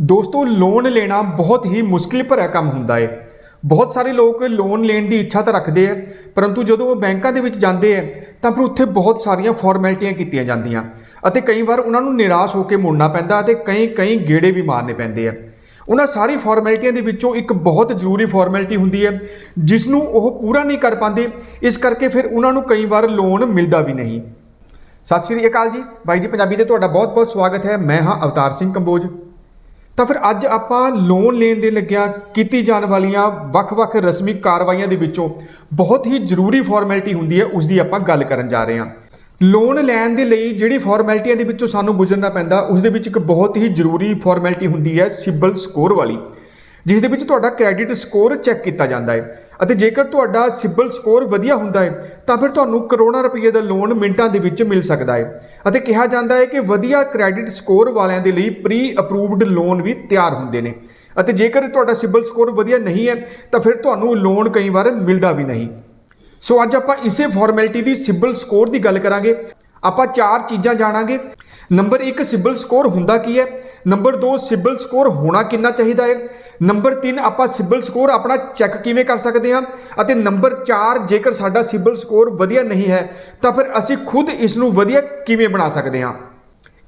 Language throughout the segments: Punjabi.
ਦੋਸਤੋ ਲੋਨ ਲੈਣਾ ਬਹੁਤ ਹੀ ਮੁਸ਼ਕਿਲ ਭਰਿਆ ਕੰਮ ਹੁੰਦਾ ਹੈ ਬਹੁਤ ਸਾਰੇ ਲੋਕ ਲੋਨ ਲੈਣ ਦੀ ਇੱਛਾ ਤਾਂ ਰੱਖਦੇ ਆ, ਪਰੰਤੂ ਜਦੋਂ ਉਹ ਬੈਂਕਾਂ ਦੇ ਵਿੱਚ ਜਾਂਦੇ ਆ, ਤਾਂ ਫਿਰ ਉੱਥੇ ਬਹੁਤ ਸਾਰੀਆਂ ਫਾਰਮੈਲਿਟੀਆਂ ਕੀਤੀਆਂ ਜਾਂਦੀਆਂ ਅਤੇ ਕਈ ਵਾਰ ਉਹਨਾਂ ਨੂੰ ਨਿਰਾਸ਼ ਹੋ ਕੇ ਮੁੜਨਾ ਪੈਂਦਾ ਅਤੇ ਕਈ ਕਈ ਗੇੜੇ ਵੀ ਮਾਰਨੇ ਪੈਂਦੇ ਆ। ਉਹਨਾਂ ਸਾਰੀ ਫਾਰਮੈਲਿਟੀਆਂ ਦੇ ਵਿੱਚੋਂ ਇੱਕ ਬਹੁਤ ਜ਼ਰੂਰੀ ਫਾਰਮੈਲਿਟੀ ਹੁੰਦੀ ਹੈ ਜਿਸ ਨੂੰ ਉਹ ਪੂਰਾ ਨਹੀਂ ਕਰ ਪਾਉਂਦੇ, ਇਸ ਕਰਕੇ ਫਿਰ ਉਹਨਾਂ ਨੂੰ ਕਈ ਵਾਰ ਲੋਨ ਮਿਲਦਾ ਵੀ ਨਹੀਂ। ਸਤਿ ਸ਼੍ਰੀ ਅਕਾਲ ਜੀ। ਬਾਈ ਜੀ, ਪੰਜਾਬੀ 'ਤੇ ਤੁਹਾਡਾ ਬਹੁਤ-ਬਹੁਤ ਸਵਾਗਤ ਹੈ। ਮੈਂ ਹਾਂ ਅਵਤਾਰ ਸਿੰਘ ਕੰਬੋਜ। ਤਾਂ ਫਿਰ ਅੱਜ ਆਪਾਂ ਲੋਨ ਲੈਣ ਦੇ ਲੱਗਿਆ ਕੀਤੀ ਜਾਣ ਵਾਲੀਆਂ ਵੱਖ-ਵੱਖ ਰਸਮੀ ਕਾਰਵਾਈਆਂ ਦੇ ਵਿੱਚੋਂ ਬਹੁਤ ਹੀ ਜ਼ਰੂਰੀ ਫਾਰਮੈਲਿਟੀ ਹੁੰਦੀ ਹੈ ਉਸ ਦੀ ਆਪਾਂ ਗੱਲ ਕਰਨ ਜਾ ਰਹੇ ਹਾਂ। ਲੋਨ ਲੈਣ ਦੇ ਲਈ ਜਿਹੜੀ ਫਾਰਮੈਲਿਟੀਆਂ ਦੇ ਵਿੱਚੋਂ ਸਾਨੂੰ ਗੁਜ਼ਰਨਾ ਪੈਂਦਾ ਉਸ ਦੇ ਵਿੱਚ ਇੱਕ ਬਹੁਤ ਹੀ ਜ਼ਰੂਰੀ ਫਾਰਮੈਲਿਟੀ ਹੁੰਦੀ ਹੈ, ਸਿਬਲ ਸਕੋਰ ਵਾਲੀ ਜਿਸ ਦੇ ਵਿੱਚ ਤੁਹਾਡਾ ਕ੍ਰੈਡਿਟ ਸਕੋਰ ਚੈੱਕ ਕੀਤਾ ਜਾਂਦਾ ਹੈ। ਅਤੇ ਜੇਕਰ ਤੁਹਾਡਾ ਸਿਬਲ ਸਕੋਰ ਵਧੀਆ ਹੁੰਦਾ ਹੈ, ਤਾਂ ਫਿਰ ਤੁਹਾਨੂੰ ਕਰੋੜਾਂ ਰੁਪਏ ਦਾ ਲੋਨ ਮਿੰਟਾਂ ਦੇ ਵਿੱਚ ਮਿਲ ਸਕਦਾ ਹੈ। ਅਤੇ ਕਿਹਾ ਜਾਂਦਾ ਹੈ ਕਿ ਵਧੀਆ ਕ੍ਰੈਡਿਟ ਸਕੋਰ ਵਾਲਿਆਂ ਦੇ ਲਈ ਪ੍ਰੀ ਅਪਰੂਵਡ ਲੋਨ ਵੀ ਤਿਆਰ ਹੁੰਦੇ ਨੇ। ਅਤੇ ਜੇਕਰ ਤੁਹਾਡਾ ਸਿਬਲ ਸਕੋਰ ਵਧੀਆ ਨਹੀਂ ਹੈ, ਤਾਂ ਫਿਰ ਤੁਹਾਨੂੰ ਲੋਨ ਕਈ ਵਾਰ ਮਿਲਦਾ ਵੀ ਨਹੀਂ। ਸੋ ਅੱਜ ਆਪਾਂ ਇਸੇ ਫਾਰਮੈਲਿਟੀ ਦੀ ਸਿਬਲ ਸਕੋਰ ਦੀ ਗੱਲ ਕਰਾਂਗੇ। ਆਪਾਂ ਚਾਰ ਚੀਜ਼ਾਂ ਜਾਣਾਂਗੇ। ਨੰਬਰ 1 ਸਿਬਲ ਸਕੋਰ ਹੁੰਦਾ ਕੀ ਹੈ? ਨੰਬਰ 2 ਸਿਬਲ ਸਕੋਰ ਹੋਣਾ ਕਿੰਨਾ ਚਾਹੀਦਾ ਹੈ? ਨੰਬਰ 3 ਆਪਾਂ ਸਿਬਲ ਸਕੋਰ ਆਪਣਾ ਚੈੱਕ ਕਿਵੇਂ ਕਰ ਸਕਦੇ ਹਾਂ? ਅਤੇ ਨੰਬਰ 4 ਜੇਕਰ ਸਾਡਾ ਸਿਬਲ ਸਕੋਰ ਵਧੀਆ ਨਹੀਂ ਹੈ, ਤਾਂ ਫਿਰ ਅਸੀਂ ਖੁਦ ਇਸ ਨੂੰ ਵਧੀਆ ਕਿਵੇਂ ਬਣਾ ਸਕਦੇ ਹਾਂ?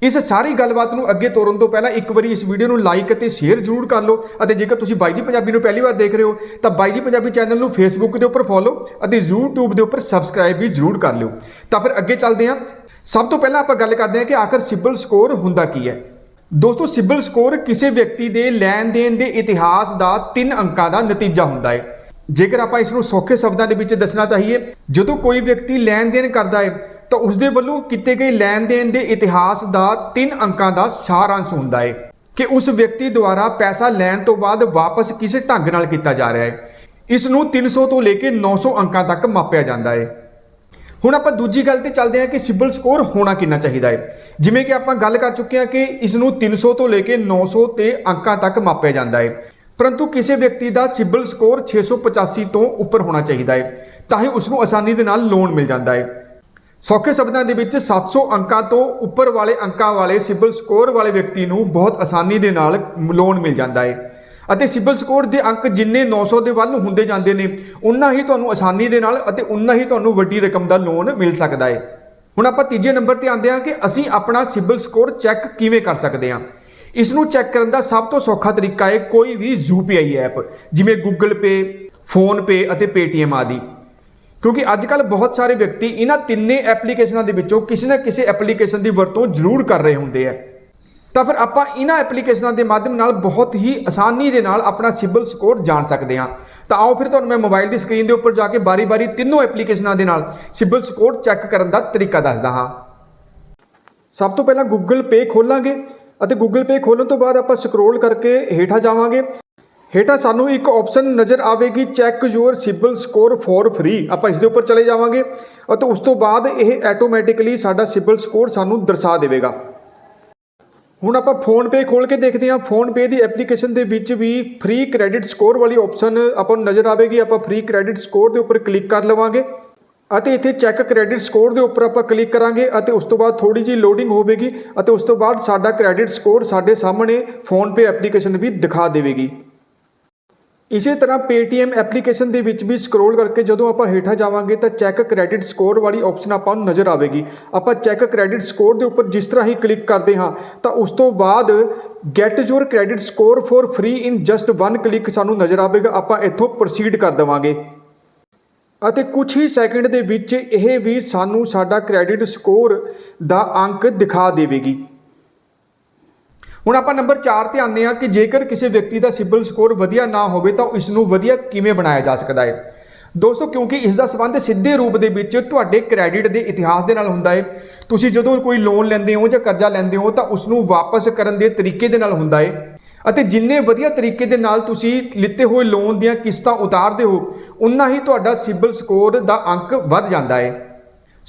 ਇਸ ਸਾਰੀ ਗੱਲਬਾਤ ਨੂੰ ਅੱਗੇ ਤੋਰਨ ਤੋਂ ਪਹਿਲਾਂ ਇੱਕ ਵਾਰੀ ਇਸ ਵੀਡੀਓ ਨੂੰ ਲਾਈਕ ਅਤੇ ਸ਼ੇਅਰ ਜ਼ਰੂਰ ਕਰ ਲਓ ਅਤੇ ਜੇਕਰ ਤੁਸੀਂ ਬਾਈ ਜੀ ਪੰਜਾਬੀ ਨੂੰ ਪਹਿਲੀ ਵਾਰ ਦੇਖ ਰਹੇ ਹੋ, ਤਾਂ ਬਾਈ ਜੀ ਪੰਜਾਬੀ ਚੈਨਲ ਨੂੰ ਫੇਸਬੁੱਕ ਦੇ ਉੱਪਰ ਫੋਲੋ ਅਤੇ YouTube ਦੇ ਉੱਪਰ ਸਬਸਕ੍ਰਾਈਬ ਵੀ ਜ਼ਰੂਰ ਕਰ ਲਿਓ। ਤਾਂ ਫਿਰ ਅੱਗੇ ਚੱਲਦੇ ਹਾਂ। ਸਭ ਤੋਂ ਪਹਿਲਾਂ ਆਪਾਂ ਗੱਲ ਕਰਦੇ ਹਾਂ ਕਿ ਆਖਰ ਸਿਬਲ ਸਕੋਰ ਹੁੰਦਾ ਕੀ ਹੈ? ਦੋਸਤੋ, ਸਿਬਲ ਸਕੋਰ ਕਿਸੇ ਵਿਅਕਤੀ ਦੇ ਲੈਣ ਦੇਣ ਦੇ ਇਤਿਹਾਸ ਦਾ ਤਿੰਨ ਅੰਕਾਂ ਦਾ ਨਤੀਜਾ ਹੁੰਦਾ ਹੈ। ਜੇਕਰ ਆਪਾਂ ਇਸ ਨੂੰ ਸੌਖੇ ਸ਼ਬਦਾਂ ਦੇ ਵਿੱਚ ਦੱਸਣਾ ਚਾਹੀਏ, ਜਦੋਂ ਕੋਈ ਵਿਅਕਤੀ ਲੈਣ ਦੇਣ ਕਰਦਾ ਹੈ, ਤਾਂ ਉਸ ਦੇ ਵੱਲੋਂ ਕੀਤੇ ਗਏ ਲੈਣ ਦੇਣ ਦੇ ਇਤਿਹਾਸ ਦਾ ਤਿੰਨ ਅੰਕਾਂ ਦਾ ਸਾਰਾਂਸ਼ ਹੁੰਦਾ ਹੈ ਕਿ ਉਸ ਵਿਅਕਤੀ ਦੁਆਰਾ ਪੈਸਾ ਲੈਣ ਤੋਂ ਬਾਅਦ ਵਾਪਸ ਕਿਸੇ ਢੰਗ ਨਾਲ ਕੀਤਾ ਜਾ ਰਿਹਾ ਹੈ। ਇਸ ਨੂੰ 300 ਤੋਂ ਲੈ ਕੇ 900 ਅੰਕਾਂ ਤੱਕ ਮਾਪਿਆ ਜਾਂਦਾ ਹੈ। ਹੁਣ ਆਪਾਂ ਦੂਜੀ ਗੱਲ ਤੇ ਚੱਲਦੇ ਹਾਂ ਕਿ ਸਿਬਲ ਸਕੋਰ ਹੋਣਾ ਕਿੰਨਾ ਚਾਹੀਦਾ ਹੈ। ਜਿਵੇਂ ਕਿ ਆਪਾਂ ਗੱਲ ਕਰ ਚੁੱਕੇ ਹਾਂ ਕਿ ਇਸ ਨੂੰ 300 ਤੋਂ ਲੈ ਕੇ 900 ਤੇ ਅੰਕਾਂ ਤੱਕ ਮਾਪਿਆ ਜਾਂਦਾ ਹੈ। ਪਰੰਤੂ ਕਿਸੇ ਵਿਅਕਤੀ ਦਾ ਸਿਬਲ ਸਕੋਰ 685 ਤੋਂ ਉੱਪਰ ਹੋਣਾ ਚਾਹੀਦਾ ਹੈ, ਤਾਂ ਹੀ ਉਸ ਨੂੰ ਆਸਾਨੀ ਦੇ ਨਾਲ ਲੋਨ ਮਿਲ ਜਾਂਦਾ ਹੈ। ਸੌਖੇ ਸ਼ਬਦਾਂ ਦੇ ਵਿੱਚ 700 ਅੰਕਾਂ ਤੋਂ ਉੱਪਰ ਵਾਲੇ ਅੰਕਾਂ ਵਾਲੇ ਸਿਬਲ ਸਕੋਰ ਵਾਲੇ ਵਿਅਕਤੀ ਨੂੰ ਬਹੁਤ ਆਸਾਨੀ ਦੇ ਨਾਲ ਲੋਨ ਮਿਲ ਜਾਂਦਾ ਹੈ। ਅਤੇ ਸਿਬਲ ਸਕੋਰ ਦੇ ਅੰਕ ਜਿੰਨੇ 900 ਦੇ ਵੱਲ ਹੁੰਦੇ ਜਾਂਦੇ ਨੇ, ਉਨਾ ਹੀ ਤੁਹਾਨੂੰ ਆਸਾਨੀ ਦੇ ਨਾਲ ਅਤੇ ਉਨਾ ਹੀ ਤੁਹਾਨੂੰ ਵੱਡੀ ਰਕਮ ਦਾ ਲੋਨ ਮਿਲ ਸਕਦਾ ਹੈ ਹੁਣ ਆਪਾਂ ਤੀਜੇ ਨੰਬਰ ਤੇ ਆਉਂਦੇ ਹਾਂ ਕਿ ਅਸੀਂ ਆਪਣਾ ਸਿਬਲ ਸਕੋਰ ਚੈੱਕ ਕਿਵੇਂ ਕਰ ਸਕਦੇ ਹਾਂ। ਇਸ ਨੂੰ ਚੈੱਕ ਕਰਨ ਦਾ ਸਭ ਤੋਂ ਸੌਖਾ ਤਰੀਕਾ ਹੈ ਕੋਈ ਵੀ UPI ਐਪ, ਜਿਵੇਂ Google Pay PhonePe ਅਤੇ Paytm ਆਦਿ। ਕਿਉਂਕਿ ਅੱਜ ਕੱਲ ਬਹੁਤ ਸਾਰੇ ਵਿਅਕਤੀ ਇਹਨਾਂ ਤਿੰਨੇ ਐਪਲੀਕੇਸ਼ਨਾਂ ਦੇ ਵਿੱਚੋਂ ਕਿਸੇ ਨਾ ਕਿਸੇ ਐਪਲੀਕੇਸ਼ਨ ਦੀ ਵਰਤੋਂ ਜ਼ਰੂਰ ਕਰ ਰਹੇ ਹੁੰਦੇ ਆ। ਤਾਂ ਫਿਰ ਆਪਾਂ ਇਹਨਾਂ ਐਪਲੀਕੇਸ਼ਨਾਂ ਦੇ ਮਾਧਿਅਮ ਨਾਲ ਬਹੁਤ ਹੀ ਆਸਾਨੀ ਦੇ ਨਾਲ ਆਪਣਾ ਸਿਬਲ ਸਕੋਰ ਜਾਣ ਸਕਦੇ ਹਾਂ। ਤਾਂ ਆਓ ਫਿਰ ਤੁਹਾਨੂੰ ਮੈਂ ਮੋਬਾਈਲ ਦੀ ਸਕਰੀਨ ਦੇ ਉੱਪਰ ਜਾ ਕੇ ਬਾਰੀ-ਬਾਰੀ ਤਿੰਨੋਂ ਐਪਲੀਕੇਸ਼ਨਾਂ ਦੇ ਨਾਲ ਸਿਬਲ ਸਕੋਰ ਚੈੱਕ ਕਰਨ ਦਾ ਤਰੀਕਾ ਦੱਸਦਾ ਹਾਂ। ਸਭ ਤੋਂ ਪਹਿਲਾਂ Google Pay ਖੋਲਾਂਗੇ ਅਤੇ Google Pay ਖੋਲਣ ਤੋਂ ਬਾਅਦ ਆਪਾਂ ਸਕਰੋਲ ਕਰਕੇ ਹੇਠਾਂ ਜਾਵਾਂਗੇ। ਹੇਠਾਂ ਸਾਨੂੰ ਇੱਕ ਆਪਸ਼ਨ ਨਜ਼ਰ ਆਵੇਗੀ check your CIBIL score for free ਆਪਾਂ ਇਸ ਦੇ ਉੱਪਰ ਚਲੇ ਜਾਵਾਂਗੇ ਅਤੇ ਉਸ ਤੋਂ ਬਾਅਦ ਇਹ ਆਟੋਮੈਟਿਕਲੀ ਸਾਡਾ ਸਿਬਲ ਸਕੋਰ ਸਾਨੂੰ ਦਰਸਾ ਦੇਵੇਗਾ। ਹੁਣ ਆਪਾਂ ਫੋਨਪੇ ਖੋਲ ਕੇ ਦੇਖਦੇ ਹਾਂ। ਫੋਨਪੇ ਦੀ ਐਪਲੀਕੇਸ਼ਨ ਦੇ ਵਿੱਚ ਵੀ ਫ੍ਰੀ ਕ੍ਰੈਡਿਟ ਸਕੋਰ ਵਾਲੀ ਆਪਸ਼ਨ ਆਪਾਂ ਨੂੰ ਨਜ਼ਰ ਆਵੇਗੀ। ਆਪਾਂ ਫ੍ਰੀ ਕ੍ਰੈਡਿਟ ਸਕੋਰ ਦੇ ਉੱਪਰ ਕਲਿੱਕ ਕਰ ਲਵਾਂਗੇ ਅਤੇ ਇੱਥੇ ਚੈੱਕ ਕ੍ਰੈਡਿਟ ਸਕੋਰ ਦੇ ਉੱਪਰ ਆਪਾਂ ਕਲਿੱਕ ਕਰਾਂਗੇ ਅਤੇ ਉਸ ਤੋਂ ਬਾਅਦ ਥੋੜੀ ਜਿਹੀ ਲੋਡਿੰਗ ਹੋਵੇਗੀ ਅਤੇ ਉਸ ਤੋਂ ਬਾਅਦ ਸਾਡਾ ਕ੍ਰੈਡਿਟ ਸਕੋਰ ਸਾਡੇ ਸਾਹਮਣੇ ਫੋਨਪੇ ਐਪਲੀਕੇਸ਼ਨ ਵੀ ਦਿਖਾ ਦੇਵੇਗੀ। ਇਸੇ ਤਰ੍ਹਾਂ Paytm ਐਪਲੀਕੇਸ਼ਨ ਦੇ ਵਿੱਚ ਵੀ ਸਕਰੋਲ ਕਰਕੇ ਜਦੋਂ ਆਪਾਂ ਹੇਠਾਂ ਜਾਵਾਂਗੇ ਤਾਂ ਚੈੱਕ ਕ੍ਰੈਡਿਟ ਸਕੋਰ ਵਾਲੀ ਆਪਸ਼ਨ ਆਪਾਂ ਨੂੰ ਨਜ਼ਰ ਆਵੇਗੀ। ਆਪਾਂ ਚੈੱਕ ਕ੍ਰੈਡਿਟ ਸਕੋਰ ਦੇ ਉੱਪਰ ਜਿਸ ਤਰ੍ਹਾਂ ਹੀ ਕਲਿੱਕ ਕਰਦੇ ਹਾਂ, ਤਾਂ ਉਸ ਤੋਂ ਬਾਅਦ get your credit score for free in just one click ਸਾਨੂੰ ਨਜ਼ਰ ਆਵੇਗਾ, ਆਪਾਂ ਇੱਥੋਂ ਪ੍ਰੋਸੀਡ ਕਰ ਦੇਵਾਂਗੇ। ਅਤੇ ਕੁਝ ਹੀ ਸੈਕਿੰਡ ਦੇ ਵਿੱਚ ਇਹ ਵੀ ਸਾਨੂੰ ਸਾਡਾ ਕ੍ਰੈਡਿਟ ਸਕੋਰ ਦਾ ਅੰਕ ਦਿਖਾ ਦੇਵੇਗੀ। ਹੁਣ ਆਪਾਂ ਨੰਬਰ 4 ਤੇ ਆਉਂਦੇ ਹਾਂ ਕਿ ਜੇਕਰ ਕਿਸੇ ਵਿਅਕਤੀ ਦਾ ਸਿਬਲ ਸਕੋਰ ਵਧੀਆ ਨਾ ਹੋਵੇ ਤਾਂ ਇਸ ਨੂੰ ਵਧੀਆ ਕਿਵੇਂ ਬਣਾਇਆ ਜਾ ਸਕਦਾ ਹੈ। ਦੋਸਤੋ, ਕਿਉਂਕਿ ਇਸ ਦਾ ਸਬੰਧ ਸਿੱਧੇ ਰੂਪ ਦੇ ਵਿੱਚ ਤੁਹਾਡੇ ਕ੍ਰੈਡਿਟ ਦੇ ਇਤਿਹਾਸ ਦੇ ਨਾਲ ਹੁੰਦਾ ਹੈ। ਤੁਸੀਂ ਜਦੋਂ ਕੋਈ ਲੋਨ ਲੈਂਦੇ ਹੋ ਜਾਂ ਕਰਜ਼ਾ ਲੈਂਦੇ ਹੋ ਤਾਂ ਉਸ ਨੂੰ ਵਾਪਸ ਕਰਨ ਦੇ ਤਰੀਕੇ ਦੇ ਨਾਲ ਹੁੰਦਾ ਹੈ। ਅਤੇ ਜਿੰਨੇ ਵਧੀਆ ਤਰੀਕੇ ਦੇ ਨਾਲ ਤੁਸੀਂ ਲਿੱਤੇ ਹੋਏ ਲੋਨ ਦੀਆਂ ਕਿਸ਼ਤਾਂ ਉਤਾਰਦੇ ਹੋ, ਉਨਾ ਹੀ ਤੁਹਾਡਾ ਸਿਬਲ ਸਕੋਰ ਦਾ ਅੰਕ ਵੱਧ ਜਾਂਦਾ ਹੈ।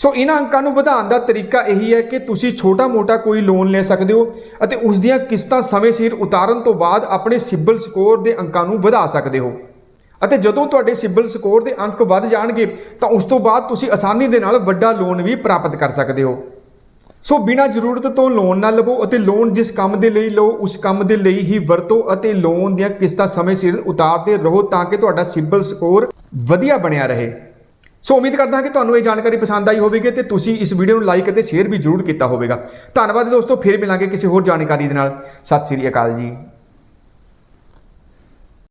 ਸੋ ਇਹਨਾਂ ਅੰਕਾਂ ਨੂੰ ਵਧਾਉਣ ਦਾ ਤਰੀਕਾ ਇਹੀ ਹੈ ਕਿ ਤੁਸੀਂ ਛੋਟਾ-ਮੋਟਾ ਕੋਈ ਲੋਨ ਲੈ ਸਕਦੇ ਹੋ ਅਤੇ ਉਸ ਦੀਆਂ ਕਿਸ਼ਤਾਂ ਸਮੇਂ ਸਿਰ ਉਤਾਰਨ ਤੋਂ ਬਾਅਦ ਆਪਣੇ ਸਿਬਲ ਸਕੋਰ ਦੇ ਅੰਕਾਂ ਨੂੰ ਵਧਾ ਸਕਦੇ ਹੋ। ਅਤੇ ਜਦੋਂ ਤੁਹਾਡੇ ਸਿਬਲ ਸਕੋਰ ਦੇ ਅੰਕ ਵੱਧ ਜਾਣਗੇ, ਤਾਂ ਉਸ ਤੋਂ ਬਾਅਦ ਤੁਸੀਂ ਆਸਾਨੀ ਦੇ ਨਾਲ ਵੱਡਾ ਲੋਨ ਵੀ ਪ੍ਰਾਪਤ ਕਰ ਸਕਦੇ ਹੋ। ਸੋ ਬਿਨਾਂ ਜ਼ਰੂਰਤ ਤੋਂ ਲੋਨ ਨਾ ਲਵੋ ਅਤੇ ਲੋਨ ਜਿਸ ਕੰਮ ਦੇ ਲਈ ਲਓ, ਉਸ ਕੰਮ ਦੇ ਲਈ ਹੀ ਵਰਤੋ ਅਤੇ ਲੋਨ ਦੀਆਂ ਕਿਸ਼ਤਾਂ ਸਮੇਂ ਸਿਰ ਉਤਾਰਦੇ ਰਹੋ ਤਾਂ ਕਿ ਤੁਹਾਡਾ ਸਿਬਲ ਸਕੋਰ ਵਧੀਆ ਬਣਿਆ ਰਹੇ। ਸੋ ਉਮੀਦ ਕਰਦਾ ਹਾਂ ਕਿ ਤੁਹਾਨੂੰ ਇਹ ਜਾਣਕਾਰੀ ਪਸੰਦ ਆਈ ਹੋਵੇਗੀ ਤੇ ਤੁਸੀਂ ਇਸ ਵੀਡੀਓ ਨੂੰ ਲਾਈਕ ਅਤੇ ਸ਼ੇਅਰ ਵੀ ਜ਼ਰੂਰ ਕੀਤਾ ਹੋਵੇਗਾ। ਧੰਨਵਾਦ ਦੋਸਤੋ, ਫਿਰ ਮਿਲਾਂਗੇ ਕਿਸੇ ਹੋਰ ਜਾਣਕਾਰੀ ਦੇ ਨਾਲ। ਸਤਿ ਸ੍ਰੀ ਅਕਾਲ ਜੀ।